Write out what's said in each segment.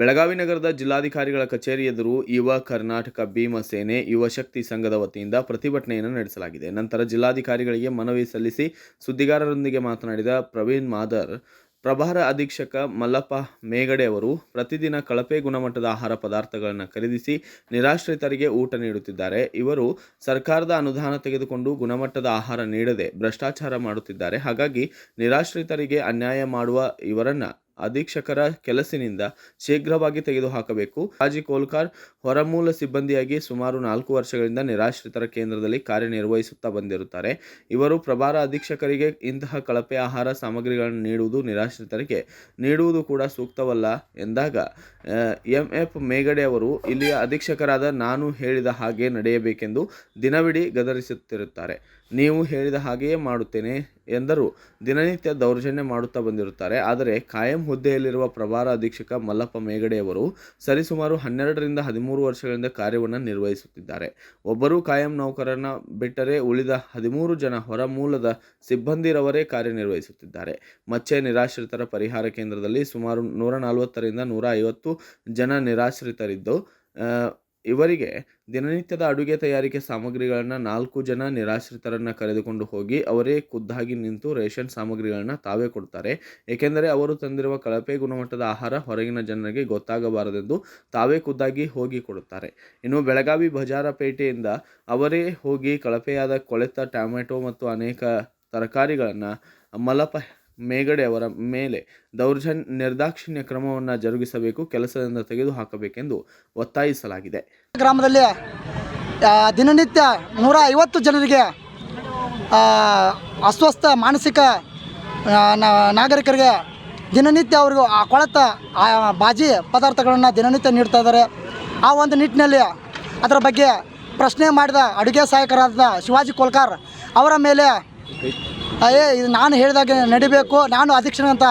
ಬೆಳಗಾವಿ ನಗರದ ಜಿಲ್ಲಾಧಿಕಾರಿಗಳ ಕಚೇರಿ ಎದುರು ಯುವ ಕರ್ನಾಟಕ ಭೀಮಸೇನೆ ಸೇನೆ ಯುವ ಶಕ್ತಿ ಸಂಘದ ವತಿಯಿಂದ ಪ್ರತಿಭಟನೆಯನ್ನು ನಡೆಸಲಾಗಿದೆ. ನಂತರ ಜಿಲ್ಲಾಧಿಕಾರಿಗಳಿಗೆ ಮನವಿ ಸಲ್ಲಿಸಿ ಸುದ್ದಿಗಾರರೊಂದಿಗೆ ಮಾತನಾಡಿದ ಪ್ರವೀಣ್ ಮಾದರ್, ಪ್ರಭಾರ ಅಧೀಕ್ಷಕ ಮಲ್ಲಪ್ಪ ಮೇಗಡೆ ಅವರು ಪ್ರತಿದಿನ ಕಳಪೆ ಗುಣಮಟ್ಟದ ಆಹಾರ ಪದಾರ್ಥಗಳನ್ನು ಖರೀದಿಸಿ ನಿರಾಶ್ರಿತರಿಗೆ ಊಟ ನೀಡುತ್ತಿದ್ದಾರೆ. ಇವರು ಸರ್ಕಾರದ ಅನುದಾನ ತೆಗೆದುಕೊಂಡು ಗುಣಮಟ್ಟದ ಆಹಾರ ನೀಡದೆ ಭ್ರಷ್ಟಾಚಾರ ಮಾಡುತ್ತಿದ್ದಾರೆ. ಹಾಗಾಗಿ ನಿರಾಶ್ರಿತರಿಗೆ ಅನ್ಯಾಯ ಮಾಡುವ ಇವರನ್ನ ಅಧೀಕ್ಷಕರ ಕೆಲಸದಿಂದ ಶೀಘ್ರವಾಗಿ ತೆಗೆದುಹಾಕಬೇಕು. ರಾಜಿ ಕೋಲ್ಕಾರ್ ಹೊರಮೂಲ ಸಿಬ್ಬಂದಿಯಾಗಿ ಸುಮಾರು ನಾಲ್ಕು ವರ್ಷಗಳಿಂದ ನಿರಾಶ್ರಿತರ ಕೇಂದ್ರದಲ್ಲಿ ಕಾರ್ಯನಿರ್ವಹಿಸುತ್ತಾ ಬಂದಿರುತ್ತಾರೆ. ಇವರು ಪ್ರಭಾರ ಅಧೀಕ್ಷಕರಿಗೆ ಇಂತಹ ಕಳಪೆ ಆಹಾರ ಸಾಮಗ್ರಿಗಳನ್ನು ನೀಡುವುದು ನಿರಾಶ್ರಿತರಿಗೆ ನೀಡುವುದು ಕೂಡ ಸೂಕ್ತವಲ್ಲ ಎಂದಾಗ ಎಂ. ಎಫ್. ಮೇಗಡೆ ಅವರು, ಇಲ್ಲಿಯ ಅಧೀಕ್ಷಕರಾದ ನಾನು ಹೇಳಿದ ಹಾಗೆ ನಡೆಯಬೇಕೆಂದು ದಿನವಿಡೀ ಗದರಿಸುತ್ತಿರುತ್ತಾರೆ. ನೀವು ಹೇಳಿದ ಹಾಗೆಯೇ ಮಾಡುತ್ತೇನೆ ಎಂದರು. ದಿನನಿತ್ಯ ದೌರ್ಜನ್ಯ ಮಾಡುತ್ತಾ ಬಂದಿರುತ್ತಾರೆ. ಆದರೆ, ಕಾಯಂ ಹುದ್ದೆಯಲ್ಲಿರುವ ಪ್ರಭಾರ ಅಧೀಕ್ಷಕ ಮಲ್ಲಪ್ಪ ಮೇಗಡೆಯವರು ಸರಿಸುಮಾರು ಹನ್ನೆರಡರಿಂದ ಹದಿಮೂರು ವರ್ಷಗಳಿಂದ ಕಾರ್ಯವನ್ನು ನಿರ್ವಹಿಸುತ್ತಿದ್ದಾರೆ. ಒಬ್ಬರು ಕಾಯಂ ನೌಕರನ ಬಿಟ್ಟರೆ ಉಳಿದ ಹದಿಮೂರು ಜನ ಹೊರಮೂಲದ ಸಿಬ್ಬಂದಿರವರೇ ಕಾರ್ಯನಿರ್ವಹಿಸುತ್ತಿದ್ದಾರೆ. ಮಚ್ಚೆ ನಿರಾಶ್ರಿತರ ಪರಿಹಾರ ಕೇಂದ್ರದಲ್ಲಿ ಸುಮಾರು ನೂರ ನಲವತ್ತರಿಂದ ನೂರ ಐವತ್ತು ಜನ ನಿರಾಶ್ರಿತರಿದ್ದು ಇವರಿಗೆ ದಿನನಿತ್ಯದ ಅಡುಗೆ ತಯಾರಿಕೆ ಸಾಮಗ್ರಿಗಳನ್ನು ನಾಲ್ಕು ಜನ ನಿರಾಶ್ರಿತರನ್ನು ಕರೆದುಕೊಂಡು ಹೋಗಿ ಅವರೇ ಖುದ್ದಾಗಿ ನಿಂತು ರೇಷನ್ ಸಾಮಗ್ರಿಗಳನ್ನು ತಾವೇ ಕೊಡ್ತಾರೆ. ಏಕೆಂದರೆ ಅವರು ತಂದಿರುವ ಕಳಪೆ ಗುಣಮಟ್ಟದ ಆಹಾರ ಹೊರಗಿನ ಜನರಿಗೆ ಗೊತ್ತಾಗಬಾರದೆಂದು ತಾವೇ ಖುದ್ದಾಗಿ ಹೋಗಿ ಕೊಡುತ್ತಾರೆ. ಇನ್ನು ಬೆಳಗಾವಿ ಬಜಾರಪೇಟೆಯಿಂದ ಅವರೇ ಹೋಗಿ ಕಳಪೆಯಾದ ಕೊಳೆತ ಟೊಮೆಟೊ ಮತ್ತು ಅನೇಕ ತರಕಾರಿಗಳನ್ನು ಮಲಪ ಮೇಗಡೆ ಅವರ ಮೇಲೆ ದೌರ್ಜನ್ಯ ನಿರ್ದಾಕ್ಷಿಣ್ಯ ಕ್ರಮವನ್ನು ಜರುಗಿಸಬೇಕು, ಕೆಲಸದಿಂದ ತೆಗೆದುಹಾಕಬೇಕೆಂದು ಒತ್ತಾಯಿಸಲಾಗಿದೆ. ಗ್ರಾಮದಲ್ಲಿ ದಿನನಿತ್ಯ ನೂರ ಐವತ್ತು ಜನರಿಗೆ ಅಸ್ವಸ್ಥ ಮಾನಸಿಕ ನಾಗರಿಕರಿಗೆ ದಿನನಿತ್ಯ ಅವರಿಗೂ ಆ ಕೊಳೆತ, ಆ, ಬಾಜಿ ಪದಾರ್ಥಗಳನ್ನು ದಿನನಿತ್ಯ ನೀಡ್ತಾ ಇದ್ದಾರೆ. ಆ ಒಂದು ನಿಟ್ಟಿನಲ್ಲಿ ಅದರ ಬಗ್ಗೆ ಪ್ರಶ್ನೆ ಮಾಡಿದ ಅಡುಗೆ ಸಹಾಯಕರಾದ ಶಿವಾಜಿ ಕೋಲ್ಕಾರ್ ಅವರ ಮೇಲೆ ಏ ಇದು ನಾನು ಹೇಳಿದಾಗ ನಡಿಬೇಕು, ನಾನು ಅಧ್ಯಕ್ಷನಂತ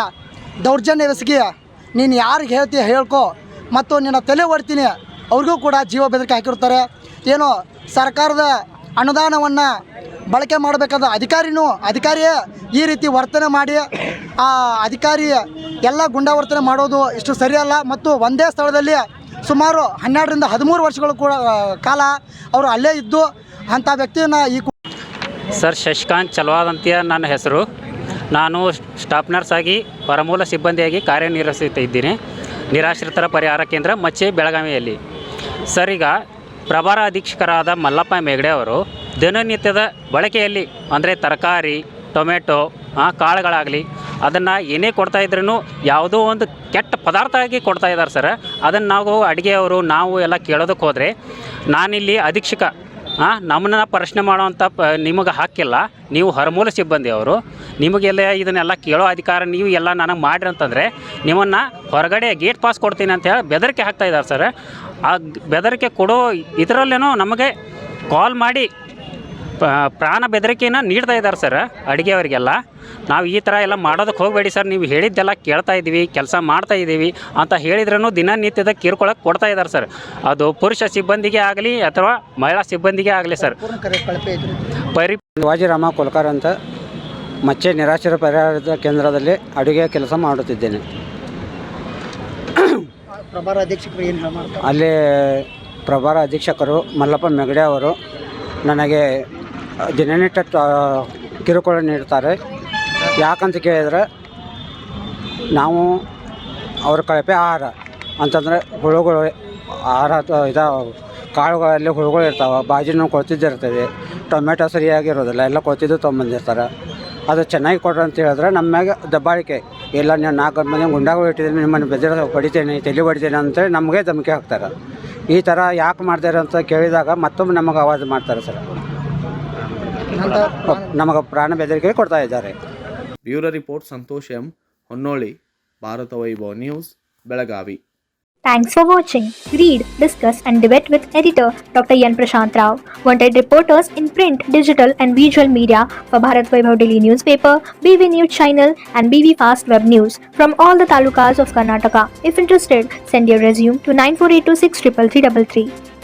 ದೌರ್ಜನ್ಯ ಎಸಗಿ ನೀನು ಯಾರಿಗೆ ಹೇಳ್ತೀಯ ಹೇಳ್ಕೊ, ಮತ್ತು ನಿನ್ನ ತಲೆ ಓಡ್ತೀನಿ ಅವ್ರಿಗೂ ಕೂಡ ಜೀವ ಬೆದರಿಕೆ ಹಾಕಿರ್ತಾರೆ ಏನು ಸರ್ಕಾರದ ಅನುದಾನವನ್ನು ಬಳಕೆ ಮಾಡಬೇಕಾದ ಅಧಿಕಾರಿನೂ ಅಧಿಕಾರಿಯೇ ಈ ರೀತಿ ವರ್ತನೆ ಮಾಡಿ, ಆ ಅಧಿಕಾರಿ ಎಲ್ಲ ಗುಂಡಾವರ್ತನೆ ಮಾಡೋದು ಇಷ್ಟು ಸರಿಯಲ್ಲ, ಮತ್ತು ಒಂದೇ ಸ್ಥಳದಲ್ಲಿ ಸುಮಾರು ಹನ್ನೆರಡರಿಂದ ಹದಿಮೂರು ವರ್ಷಗಳು ಕೂಡ ಕಾಲ ಅವರು ಅಲ್ಲೇ ಇದ್ದು ಅಂಥ ವ್ಯಕ್ತಿಯನ್ನು ಈ ಸರ್, ಶಶಿಕಾಂತ್ ಚಲವಾದ್ ಅಂತ ನನ್ನ ಹೆಸರು. ನಾನು ಸ್ಟಾಫ್ ನರ್ಸ್ ಆಗಿ ಹೊರಮೂಲ ಸಿಬ್ಬಂದಿಯಾಗಿ ಕಾರ್ಯನಿರ್ವಹಿಸುತ್ತಾ ಇದ್ದೀನಿ ನಿರಾಶ್ರಿತರ ಪರಿಹಾರ ಕೇಂದ್ರ ಮಚ್ಚೆ ಬೆಳಗಾವಿಯಲ್ಲಿ. ಸರ್, ಈಗ ಪ್ರಭಾರ ಅಧೀಕ್ಷಕರಾದ ಮಲ್ಲಪ್ಪ ಮೇಗಡೆ ಅವರು ದಿನನಿತ್ಯದ ಬಳಕೆಯಲ್ಲಿ, ಅಂದರೆ ತರಕಾರಿ, ಟೊಮೆಟೊ ಕಾಳುಗಳಾಗಲಿ, ಅದನ್ನು ಏನೇ ಕೊಡ್ತಾ ಇದ್ರೂ ಯಾವುದೋ ಒಂದು ಕೆಟ್ಟ ಪದಾರ್ಥ ಆಗಿ ಕೊಡ್ತಾ ಇದ್ದಾರೆ ಸರ್. ಅದನ್ನು ನಾವು ಅಡುಗೆಯವರು, ನಾವು ಎಲ್ಲ ಕೇಳೋದಕ್ಕೆ ಹೋದರೆ ನಾನಿಲ್ಲಿ ಅಧೀಕ್ಷಕ ಹಾಂ ನಮ್ಮನ್ನ ಪ್ರಶ್ನೆ ಮಾಡೋವಂಥ ಪ, ನಿಮಗೆ ಹಾಕಿಲ್ಲ ನೀವು ಹೊರಮೂಲ ಸಿಬ್ಬಂದಿ ಅವರು. ನಿಮಗೆಲ್ಲ ಇದನ್ನೆಲ್ಲ ಕೇಳೋ ಅಧಿಕಾರ ನೀವು ಎಲ್ಲ ನನಗೆ ಮಾಡ್ರಿ ಅಂತಂದರೆ, ನಿಮ್ಮನ್ನು ಹೊರಗಡೆ ಗೇಟ್ ಪಾಸ್ ಕೊಡ್ತೀನಿ ಅಂತ ಹೇಳಿ ಬೆದರಿಕೆ ಹಾಕ್ತಾ ಇದ್ದಾರೆ ಸರ್ ಆ ಬೆದರಿಕೆ ಕೊಡೋ ಇದರಲ್ಲೇನೋ ನಮಗೆ ಕಾಲ್ ಮಾಡಿ ಪ್ರಾಣ ಬೆದರಿಕೆಯನ್ನು ನೀಡ್ತಾ ಇದ್ದಾರೆ ಸರ್ ಅಡುಗೆಯವರಿಗೆಲ್ಲ. ನಾವು ಈ ಥರ ಎಲ್ಲ ಮಾಡೋದಕ್ಕೆ ಹೋಗಬೇಡಿ ಸರ್. ನೀವು ಹೇಳಿದ್ದೆಲ್ಲ ಕೇಳ್ತಾ ಇದ್ದೀವಿ ಕೆಲಸ ಮಾಡ್ತಾ ಇದ್ದೀವಿ ಅಂತ ಹೇಳಿದ್ರೂ ದಿನನಿತ್ಯದ ಕಿರುಕೊಳಕ್ಕೆ ಕೊಡ್ತಾ ಇದ್ದಾರೆ ಸರ್. ಅದು ಪುರುಷ ಸಿಬ್ಬಂದಿಗೆ ಆಗಲಿ ಅಥವಾ ಮಹಿಳಾ ಸಿಬ್ಬಂದಿಗೆ ಆಗಲಿ ಸರ್. ಪರಿ ಶಿವಾಜಿರಾಮ ಕೋಲ್ಕರ್ ಅಂತ ಮಚ್ಚೆ ನಿರಾಶ್ರ ಪರಿಹಾರದ ಕೇಂದ್ರದಲ್ಲಿ ಅಡುಗೆ ಕೆಲಸ ಮಾಡುತ್ತಿದ್ದೇನೆ. ಪ್ರಭಾರ ಅಧೀಕ್ಷಕರು ಏನು ಮಾಡ್ತಾರೆ? ಅಲ್ಲಿ ಪ್ರಭಾರ ಅಧೀಕ್ಷಕರು ಮಲ್ಲಪ್ಪ ಮೆಗಡೆ ಅವರು ನನಗೆ ದಿನನಿತ್ಯ ಕಿರುಕುಳ ನೀಡ್ತಾರೆ. ಯಾಕಂತ ಕೇಳಿದರೆ ನಾವು ಅವ್ರ ಕಳಪೆ ಆಹಾರ ಅಂತಂದರೆ ಹುಳುಗಳು ಆಹಾರ ಇದಾವೆ ಇದು ಕಾಳುಗಳಲ್ಲಿ ಹುಳುಗಳು ಇರ್ತಾವೆ ಬಾಜಿನೂ ಕೊಳ್ತಿದ್ದಿರ್ತದೆ ಟೊಮೆಟೊ ಸರಿಯಾಗಿರೋದಿಲ್ಲ ಎಲ್ಲ ಕೊಳ್ತಿದ್ದು ತೊಗೊಂಬಂದಿರ್ತಾರೆ. ಅದು ಚೆನ್ನಾಗಿ ಕೊಡ್ರಿ ಅಂತ ಹೇಳಿದ್ರೆ ನಮ್ಮ ಮ್ಯಾಗ ದಬ್ಬಾಳಿಕೆ ಇಲ್ಲ ನೀವು ನಾಲ್ಕು ಮನೆ ಗುಂಡಾಗಳು ಇಟ್ಟಿದ್ದೀನಿ ನಿಮ್ಮನ್ನು ಬೆದರ ಹೊಡಿತೇನೆ ತಲೆ ಹೊಡಿತೇನೆ ಅಂತೇಳಿ ನಮಗೆ ಧಮಕಿ ಹಾಕ್ತಾರೆ. ಈ ಥರ ಯಾಕೆ ಮಾಡ್ತಾರೆ ಅಂತ ಕೇಳಿದಾಗ ಮತ್ತೊಮ್ಮೆ ನಮಗೆ ಆವಾಜ್ ಮಾಡ್ತಾರೆ ಸರ್. ನಮಗೆ ಪ್ರಾಣ ಬೆದರಿಕೆ ಕೊಡ್ತಾ ಇದ್ದಾರೆ. Bureau report Santosh M Honnali Bharat Vaibhav news Belagavi Thanks for watching. Read, discuss, and debate with editor Dr. Yan Prashant Rao. Wanted reporters in print, digital, and visual media for Bharat Vaibhav Daily Newspaper, BV News Channel, and BV Fast Web News from all the talukas of Karnataka. If interested, send your resume to 9482633333.